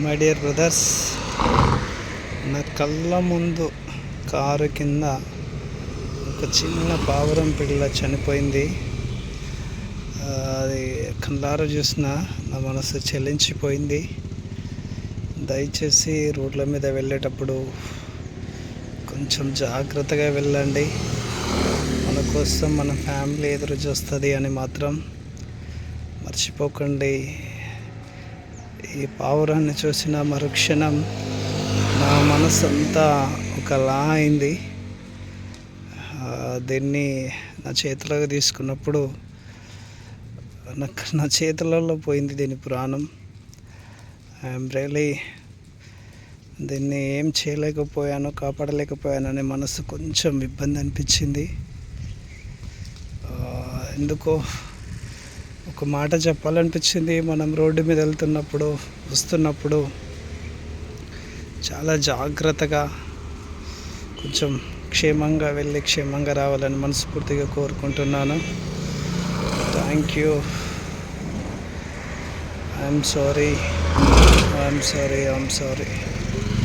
My dear brothers నా కళ్ళ ముందు కారు కింద ఒక చిన్న పావురం పిల్ల చనిపోయింది. అది కళ్ళారా చూసిన నా మనసు చెల్లించిపోయింది దయచేసి రోడ్ల మీద వెళ్ళేటప్పుడు కొంచెం జాగ్రత్తగా వెళ్ళండి. మన కోసం మన ఫ్యామిలీ ఎదురు చూస్తుంది అని మాత్రం మర్చిపోకండి. ఈ పావురాన్ని చూసిన మరుక్షణం నా మనసంతా అంతా ఒకలా అయింది. దీన్ని నా చేతిలోకి తీసుకున్నప్పుడు నాకు నా చేతులలో పోయింది దీని ప్రాణం. ఐఎమ్ రియలీ దీన్ని ఏం చేయలేకపోయాను కాపాడలేకపోయాను అనే మనసు కొంచెం ఇబ్బంది అనిపించింది. ఎందుకో ఒక మాట చెప్పాలనిపించింది. మనం రోడ్డు మీద వెళ్తున్నప్పుడు వస్తున్నప్పుడు చాలా జాగ్రత్తగా కొంచెం క్షేమంగా వెళ్ళి క్షేమంగా రావాలని మనస్ఫూర్తిగా కోరుకుంటున్నాను. Thank you I'm sorry I'm sorry I'm sorry